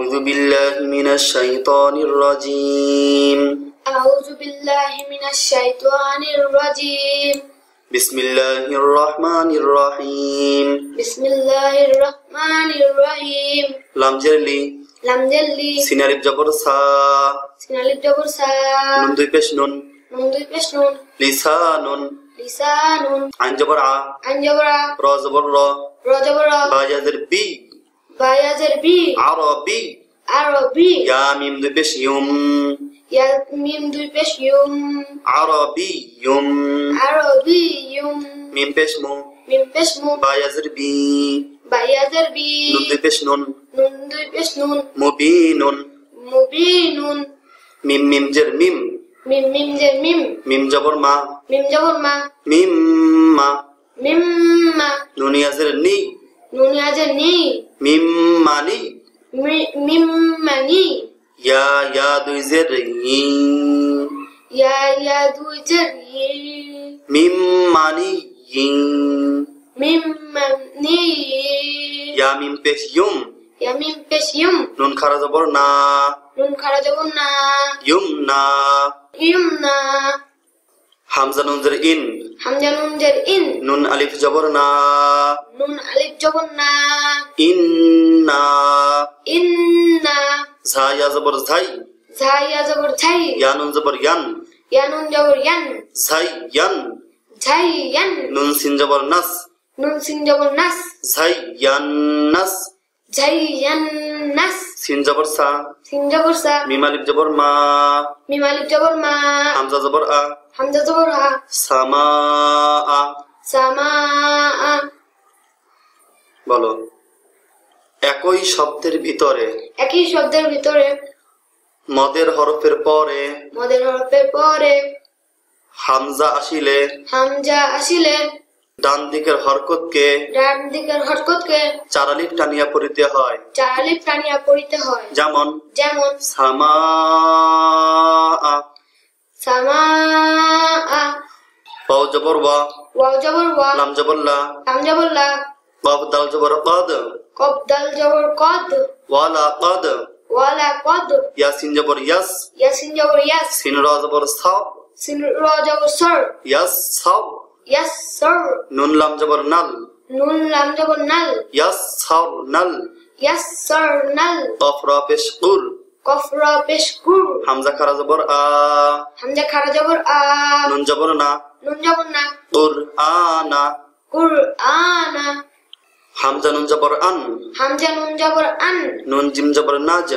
أعوذ بالله من الشيطان الرجيم أعوذ بالله من الشيطان الرجيم بسم الله الرحمن الرحيم بسم الله الرحمن الرحيم لام جرلي لام جرلي سينار الجبر سا سينار الجبر سا نون دوي پیش نون نون دوي پیش نون لسانون لسانون عن جبر ع عن جبر ع را جبر را را جبر ع با بي با بي عربي ইয়া মিম দুই পেশ ইউম يا ميم دوي بش يوم আরবি ইউম عربي يوم মিম পেশ মু ميم بش مو বা ইয়াজের বি بايا زربي নুন দুই পেশ নুন نون دوي بش نون মুবিনুন مبين মিম মিম জের মিম ميم ميم زر ميم মিম জবর মা ميم جبر ما মিম মা ميم ما নুন ইয়াজের নি نون يا মিম্মানি ইয়া ইয়া দুই জের ই ইয়া ইয়া দুই জের ই মিম্মানি ই মিম্মানি ইয়া মিম পেশ ইউম ইয়া মিম পেশ ইউম নুন খারা জবর না নুন খারা জবর না ইউম না ইউম না হামজা নুনজের ইন। হামজা নুনজের ইন। নুন আলিফ জবর না। নুন আলিফ জবর না। ইন না ইন না ঝা ইয়া জবর ঝাই। ঝা ইয়া জবর ঝাই। ইয়া নুন জবর ইয়ান। ইয়া নুন জবর ইয়ান। ঝাই ইয়ান। ঝাই ইয়ান। নুন সিন জবর নাস। নুন সিন জবর নাস। ঝাই ইয়ান নাস। ঝাই ইয়ান নাস। সিন জবর সা। সিন জবর সা। মিম জবর মা। মিম জবর মা। হামজা জবর আ। حمزة زبر ها সামা আ سماء বলো একই শব্দের ভিতরে একই শব্দের ভিতরে মদের হরফের পরে মদের হরফের পরে হামজা আসিলে হামজা আসিলে ডান দিকের হরকতকে ডান দিকের হরকতকে চারালিফ টানিয়া পড়িতে হয় চারালি প্রাণিয়া পড়িতে হয় যেমন যেমন সামা আ সামা বাউ জবর ওয়া ওয়াও জবর ওয়া লাম জবর লা লাম জবর লা কফ দাল জবর কদ। কব দাল জবর কদ। ওয়ালা কদ। ওয়ালা কদ। ইয়াসিন জবর ইয়াস। ইয়াসিন জবর ইয়াস। সিন র জবর সাব। সিন র জবর সর। ইয়াস সাব। ইয়াস সর। নুন লাম জবর নাল। নুন লাম জবর নাল। ইয়াস সার নাল। ইয়াস সর নাল। কফ র পেশ কুর। কফ র পেশ কুর। হামজা খারা জবর আ। হামজা খারা জবর আ। নুন জবর না। নুন জবর না কুর আনা কুর আনা হামজা নুন জবর আন। হামজা নুন জবর আন। নুন জিম জবর নাজ।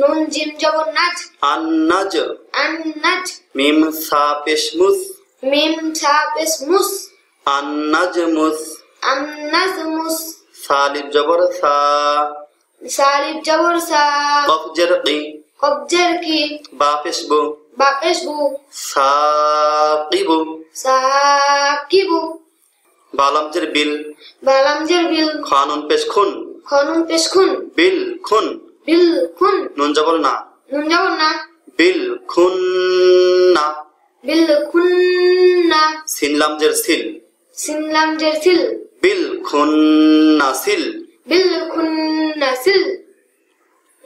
নুন জিম জবর নাজ। আন নাজ আন নাজ মিম সা পেশ মুস মিম ছা পেশ মুস আন নাজ মুস আন নাজ মুস সালিব জবর সা। সালিব জবর সা। কফ জের কি কবজের কি বা পেশ বু বা পেশ বু সাকিবু। সাকিবু। বালাম জের বিল। বালাম জের বিল। খানুন পেশ খুন। খনুন পেশ খুন। বিল খুন। বিল খুন। নুন জবর না। নুন জবর না। বিল খুন না। বিল খুন না। সিনলাম জের সিল। সিনলাম জের সিল। বিল খুন না সিল। বিল খুন না সিল।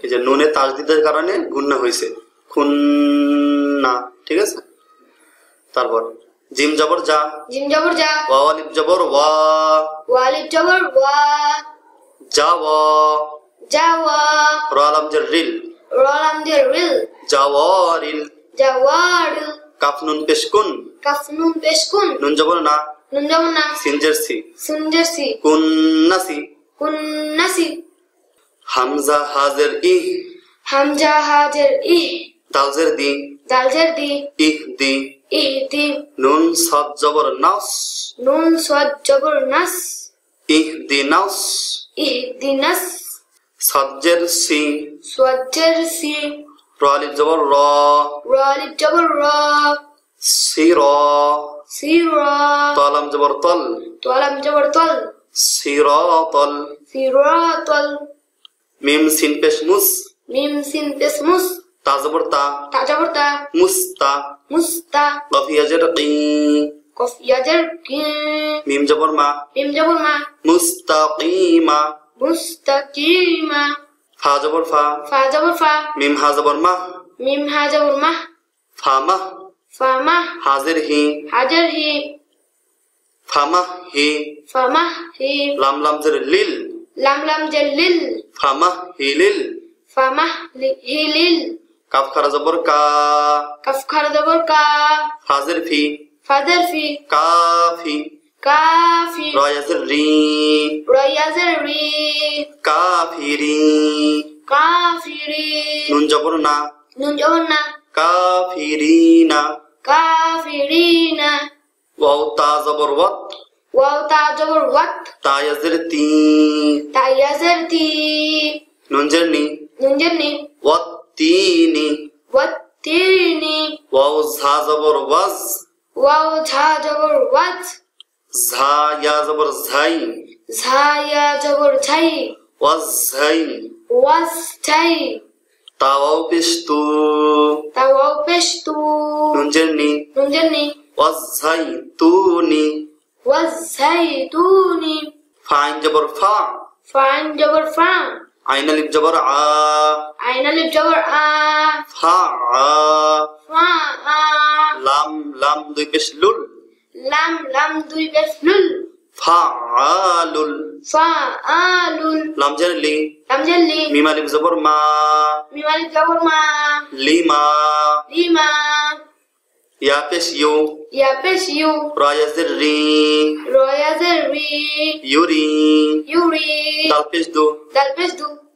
এই যে নুনে তাজদিদের কারণে গুন্না হয়েছে খুন না ঠিক আছে? তারপর জিম জবর যা। জিম জবর যা। ওয়ালিব জবর ওয়া। ওয়ালিব জবর ওয়া। যা ওয়া। জাওয়া রালাম জের রিল। রলাম জের রিল। জাওয়ারিল জাওয়ারিল কাফ নুন পেশ কুন। কাফ নুন পেশ কুন। নুন জবর না। নুন জবর না। সিন জের সি সিন জের সি কুন নাসি। কুন নাসি। হামজা হাজের ই। হামজা হাজের ই। দাল জের দি। দাল জের দি। ইহ দি। ইহ দি। নুন সাদ জবর নাস। নুন সাদ জবর নাস। ইহ দি নাস। ইহ দি নাস। সাজ্জের সি। সাজ্জের সি। রালিব জবর র। রালিব জবর রা। সি র। সি রা। তালাম জবর তল। তোলাম জবর তল। সি র তল। সিরাতল মিম সিন পেশ মুস। মিম সিন পেশ মুস। তা জবর তা তা জবর তা মুস্তা মুস্তা কফিয়া জের কি কফ ইয়াজের কি মিম জবর মা মিম জবর মা মুস্তাকিমা মুস্তাকিমা ফা জবর ফা ফা জবর ফা মিম হা জবর মা মিম হা জবর মা ফা মাহ হাজির হি হাজার হি ফা মা হি ফা মাহ হি লাম লাম জের লিল লাম লাম জের লিল ফা মা হি লিল। ফা মাহ লি- হি লিল। কাফ খারা জবর কা। কাফ খারা জবর কা। ফাজির ফি। ফাদার ফি। কাফি। কাফি। রয়াজের রি। রয়াজের রি। কাফিরি কাফিরি নুন জবর না। নুন জবর না। কাফিরিনা কাফিরিনা ওয়াও তা জবর ওয়াত। ওয়াও তা জবর ওয়াত। তায়াজের তি। তাইয়াজের তি। নুন জের নি। নুন জের নি। ওয়াত। তিনি। ওয়াত্তিনি। ওয়াও ঝা জবর ওয়াজ। ওয়াও ঝা জবর ওয়াজ। ঝা ইয়া জবর ঝাই। ঝায়া জবর ঝাই। ওয়াজ ঝাই। ওয়াজ ঝাই। তাওয়াও পিস্তু তাওয়াও পেশতু। নুন জের নি নুন জের নি ওয়াজ ঝাই তুনি। ওয়াজ ঝাই তুনি। ফাইন জবর ফা। ফাইন জবর ফা। আইন আলিফ জবর আ। আইন আলিফ জবর আ ফা আ ফা আ লাম লাম দুই পেশ লুল লাম লাম দুই বেশ লুল ফা আলুল ফা আলুল লাম জের লি লাম জের লি মিম আলিফ জবর মা মিম আলিফ জবর মা লিমা লিমা ইয়া পেশ ইউ ইয়া পেশ ইউ রয়াজের রি রয়াজের রি